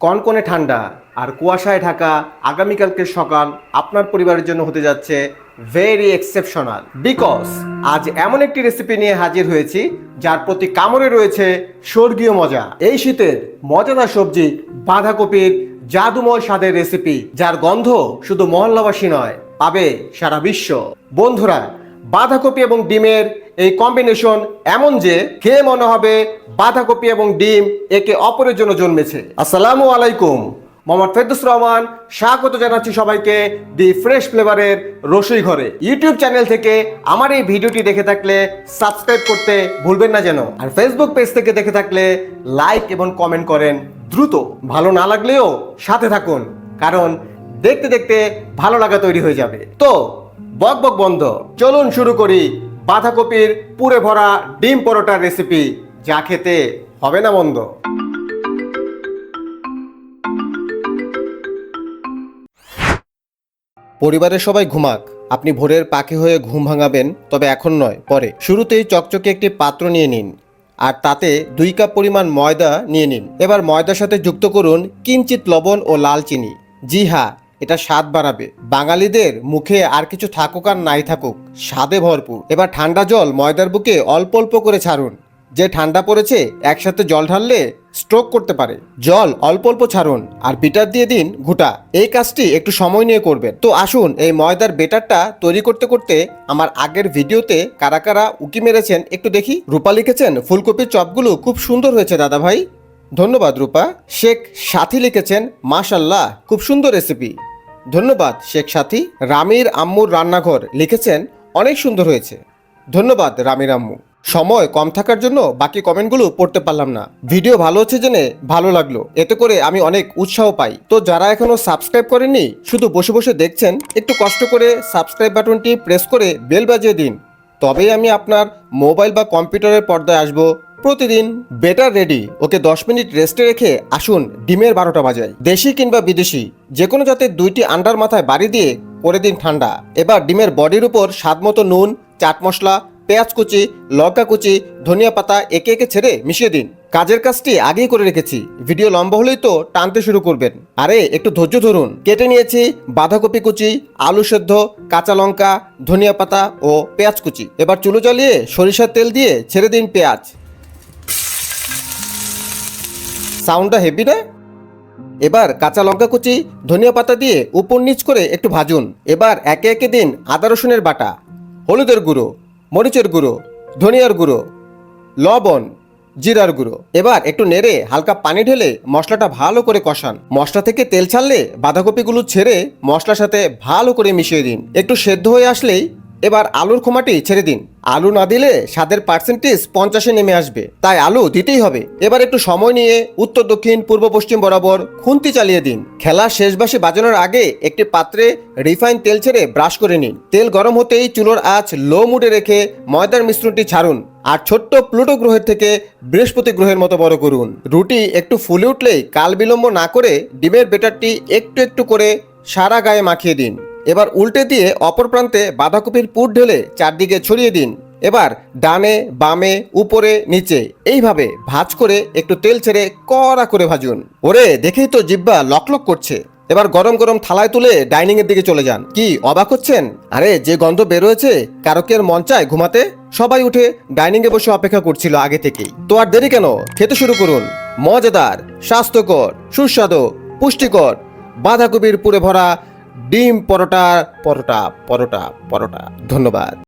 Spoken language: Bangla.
কনকনে ঠান্ডা আর কুয়াশায় ঢাকা আগামীকালকের সকাল আপনার পরিবারের জন্য হতে যাচ্ছে ভেরি এক্সেপশনাল বিকজ আজ এমন একটি রেসিপি নিয়ে হাজির হয়েছি যার প্রতি কামড়ে রয়েছে স্বর্গীয় মজা। এই শীতের মজাদার সবজি বাঁধাকপির জাদুময় স্বাদের রেসিপি যার গন্ধ শুধু মহল্লাবাসী নয়, পাবে সারা বিশ্ব। বন্ধুরা বাঁধাকপি এবং ডিমের এই কম্বিনেশন এমন যে খেয়ে মনে হবে বাঁধাকপি এবং ডিম একে অপরের জন্য জন্মেছে। আসসালামু আলাইকুম। মোহাম্মদ ফেরদুস রহমান, স্বাগত জানাচ্ছি সবাইকে দি ফ্রেশ ফ্লেভারের রসই ঘরে। ইউটিউব চ্যানেল থেকে আমার এই ভিডিওটি দেখে থাকলে সাবস্ক্রাইব করতে ভুলবেন না যেন। আর ফেসবুক পেজ থেকে দেখে থাকলে লাইক এবং কমেন্ট করেন দ্রুত। ভালো না লাগলেও সাথে থাকুন, কারণ দেখতে দেখতে ভালো লাগা তৈরি হয়ে যাবে। তো বক বক বন্ধ। চলুন শুরু করি বাঁধাকপির পুরে ভরা ডিম পরোটার রেসিপি যা খেতে হবে না মন্দ। পরিবারের সবাই ঘুমাক। আপনি ভোরের পাখি হয়ে ঘুম ভাঙাবেন, তবে এখন নয়, পরে। শুরুতেই চকচকে একটি পাত্র নিয়ে নিন, আর তাতে দুই কাপ পরিমাণ ময়দা নিয়ে নিন। এবার ময়দার সাথে যুক্ত করুন কিঞ্চিত লবণ ও লাল চিনি। জি হ্যাঁ এটা স্বাদ বাড়াবে। বাঙালিদের মুখে আর কিছু থাকুক আর নাই থাকুক, স্বাদে ভরপুর। এবার ঠান্ডা জল ময়দার বুকে অল্প অল্প করে ছাড়ুন। যে ঠান্ডা পড়েছে, একসাথে জল ঢাললে স্ট্রোক করতে পারে। জল অল্প অল্প ছাড়ুন আর বিটার দিয়ে দিন ঘুটা এই কাজটি একটু সময় নিয়ে করবেন। তো আসুন, এই ময়দার বেটারটা তৈরি করতে করতে আমার আগের ভিডিওতে কারা কারা উকি মেরেছেন একটু দেখি। রূপা লিখেছেন, ফুলকপির চপগুলো খুব সুন্দর হয়েছে দাদা ভাই ধন্যবাদ রূপা। শেখ সাথী লিখেছেন মাশাল্লাহ খুব সুন্দর রেসিপি ধন্যবাদ, শেখ সাথী। রামির আম্মুর রান্নাঘর লিখেছেন, অনেক সুন্দর হয়েছে। ধন্যবাদ, রামির আম্মু। সময় কম থাকার জন্য বাকি কমেন্টগুলো পড়তে পারলাম না। ভিডিও ভালো হচ্ছে জেনে ভালো লাগল। এতে করে আমি অনেক উৎসাহ পাই। তো যারা এখনও সাবস্ক্রাইব করেননি, শুধু বসে বসে দেখছেন, একটু কষ্ট করে সাবস্ক্রাইব বাটনটি প্রেস করে বেল বাজিয়ে দিন। তবেই আমি আপনার মোবাইল বা কম্পিউটারের পর্দায় আসব। প্রতিদিন বেটার রেডি ওকে দশ মিনিট রেস্টে রেখে আসুন ডিমের বারোটা বাজায়। দেশি কিংবা বিদেশি যে কোনো জাতের দুইটি আন্ডার মাথায় বাড়ি দিয়ে করে দিন ঠান্ডা। এবার ডিমের বডির উপর স্বাদ মতো নুন, চাট মশলা, পেঁয়াজ কুচি, লঙ্কা কুচি, ধনিয়া পাতা একে একে ছেড়ে মিশিয়ে দিন। কাজের কাজটি আগেই করে রেখেছি। ভিডিও লম্বা হলেই তো টানতে শুরু করবেন। আরে, একটু ধৈর্য ধরুন। কেটে নিয়েছি বাঁধাকপি কুচি, আলু সেদ্ধ, কাঁচা লঙ্কা, ধনিয়া পাতা ও পেঁয়াজ কুচি। এবার চুলো জ্বালিয়ে সরিষার তেল দিয়ে ছেড়ে দিন পেঁয়াজ। সাউন্ডটা হেভি না? এবার কাঁচা লঙ্কা কুচি, ধনিয়া পাতা দিয়ে উপর নিচ করে একটু ভাজুন। এবার একে একে দিন আদা রসুনের বাটা, হলুদের গুঁড়ো, মরিচের গুঁড়ো, ধনিয়ার গুঁড়ো, লবণ, জিরার গুঁড়ো। এবার একটু নেড়ে হালকা পানি ঢেলে মশলাটা ভালো করে কষান। মশলা থেকে তেল ছাড়লে বাঁধাকপিগুলো ছেড়ে মশলার সাথে ভালো করে মিশিয়ে দিন। একটু সেদ্ধ হয়ে আসলেই এবার আলুর খোমাটি ছেড়ে দিন। আলু না দিলে স্বাদের পার্সেন্টেজ পঞ্চাশে নেমে আসবে। তাই আলু দিতেই হবে। এবার একটু সময় নিয়ে উত্তর, দক্ষিণ, পূর্ব, পশ্চিম বরাবর খুন্তি চালিয়ে দিন। খেলা শেষ বাসে বাজানোর আগে একটি পাত্রে রিফাইন তেল ছেড়ে ব্রাশ করে নিন। তেল গরম হতেই চুলোর আঁচ লো মুডে রেখে ময়দার মিশ্রণটি ছাড়ুন আর ছোট্ট প্লুটো গ্রহের থেকে বৃহস্পতি গ্রহের মতো বড় করুন। রুটি একটু ফুলে উঠলেই কাল বিলম্ব না করে ডিমের বেটারটি একটু একটু করে সারা গায়ে মাখিয়ে দিন। এবার উল্টে দিয়ে অপর প্রান্তে বাঁধাকপির পুর ঢেলে চারদিকে ছড়িয়ে দিন। এবার ডানে, বামে, উপরে, নিচে এইভাবে ভাজ করে একটু তেল ছেড়ে কড়া করে ভাজুন। ওরে, দেখেই তো জিব্বা লকলক করছে। এবার গরম গরম থালায় তুলে ডাইনিং এর দিকে চলে যান। কি, অবাক হচ্ছেন? আরে, যে গন্ধ বের হয়েছে কারকের মন চায় ঘুমাতে সবাই উঠে ডাইনিং এ বসে অপেক্ষা করছিল আগে থেকেই। তো আর দেরি কেন? খেতে শুরু করুন। মজাদার, স্বাস্থ্যকর, সুস্বাদু, পুষ্টিকর, বাঁধাকপির পুরে ভরা ডিম পরোটা পরোটা পরোটা পরোটা। ধন্যবাদ।